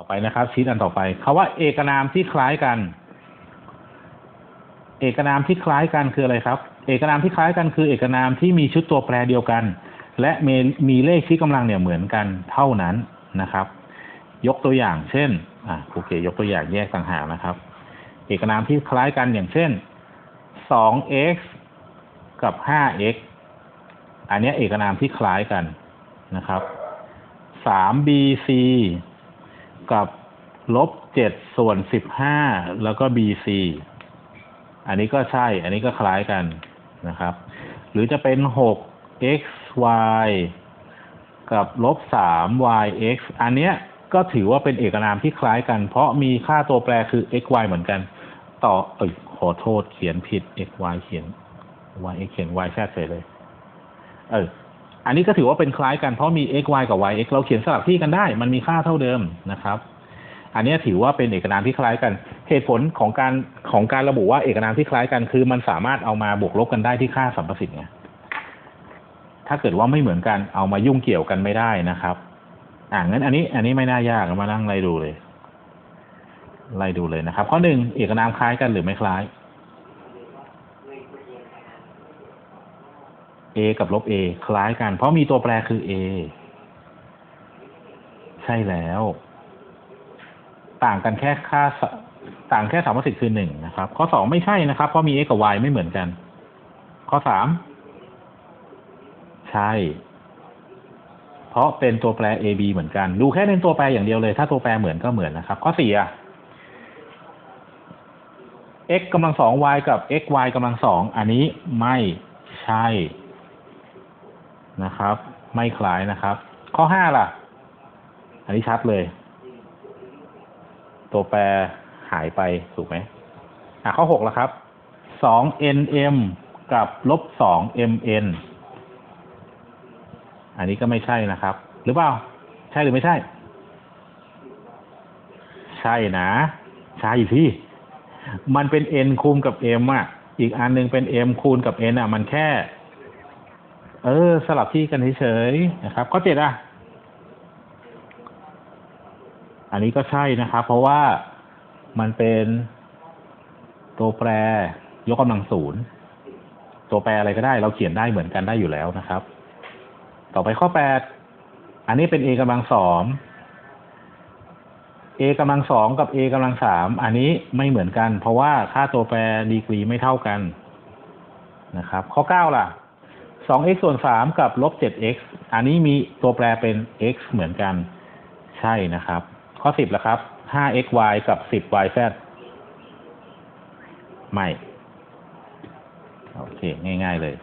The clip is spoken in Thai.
ต่อไปนะครับชีตอันต่อไปคาว่าเอกนามที่คล้ายกัน เอกนามที่คล้ายกันคืออะไรครับ เอกนามที่คล้ายกันคือ เอกนามที่มีชุดตัวแปรเดียวกัน และมีมีเลขชี้กำลังเนี่ยเหมือนกันเท่านั้นนะครับ ยกตัวอย่าง เช่นอ่าครูเกยกตัวอย่างแยกต่างหากนะครับ เอกนามที่คล้ายกันอย่างเช่น 2x กับ 5x อันนี้เอกนามที่คล้ายกันนะครับ 3bc กับลบ7ส่วน15แล้วก็ bc อันนี้ก็ใช่ อันนี้ก็คล้ายกันนะครับ หรือจะเป็น 6xy กับลบ 3yx อันเนี้ยก็ถือว่าเป็นเอกนามที่คล้ายกัน เพราะมีค่าตัวแปรคือ xy เหมือนกัน ต่อเอ้ยขอโทษเขียนผิด xy เขียน yx เขียน y แทรกเลย เออ อันนี้ก็ถือว่าเป็นคล้ายกันเพราะมี x y กับ y x เราเขียนสลับที่กันได้ มันมีค่าเท่าเดิมนะครับ อันนี้ถือว่าเป็นเอกนามที่คล้ายกัน เหตุผลของการของการระบุว่าเอกนามที่คล้ายกัน คือมันสามารถเอามาบวกลบกันได้ที่ค่าสัมประสิทธิ์ไงถ้าเกิดว่าไม่เหมือนกันเอามายุ่งเกี่ยวกันไม่ได้นะครับ อ่างั้นอันนี้ อันนี้ไม่น่ายากมานั่งไล่ดูเลยไล่ดูเลยนะครับ ข้อหนึ่งเอกนามคล้ายกันหรือไม่คล้าย a กับลบ a คล้ายกัน เพราะมีตัวแปรคือ a ใช่แล้ว ต่างกันแค่ค่าต่างแค่สามสิทธิ์คือหนึ่งนะครับ ข้อสองไม่ใช่นะครับ เพราะมี x กับ y ไม่เหมือนกัน ข้อสามใช่ เพราะเป็นตัวแปร a b เหมือนกัน ดูแค่เป็นตัวแปรอย่างเดียวเลย ถ้าตัวแปรเหมือนก็เหมือนนะครับ ข้อสี่อะ x กำลังสอง y กับ x y กำลังสอง อันนี้ไม่ใช่ นะครับ ไม่คล้ายนะครับ ข้อห้าล่ะ อันนี้ชัดเลย ตัวแปรหายไปถูกไหมอะข้อหกล่ะครับสอง nm กับลบสอง mn อันนี้ก็ไม่ใช่นะครับ หรือเปล่า ใช่หรือไม่ใช่ ใช่นะ ใช่พี่ มันเป็น n คูณกับ m อะ อีกอันหนึงเป็น m คูณกับ n อะ มันแค่ เออ สลับที่กันเฉยๆนะครับ ข้อเจ็ดอะ อันนี้ก็ใช่นะครับ เพราะว่ามันเป็นตัวแปรยกกำลังศูนย์ตัวแปรอะไรก็ได้ เราเขียนได้เหมือนกันได้อยู่แล้วนะครับ ต่อไปข้อแปดอันนี้เป็น a กำลังสอง a กำลังสองกับ a กำลังสามอันนี้ไม่เหมือนกัน เพราะว่าค่าตัวแปรดีกรีไม่เท่ากันนะครับ ข้อเก้าล่ะ สอง x ส่วนสามกับลบเจ็ด x อันนี้มีตัวแปรเป็น x เหมือนกัน ใช่นะครับ ข้อสิบละครับห้า x y กับสิบ y z ไม่ โอเค ง่าย ๆ เลย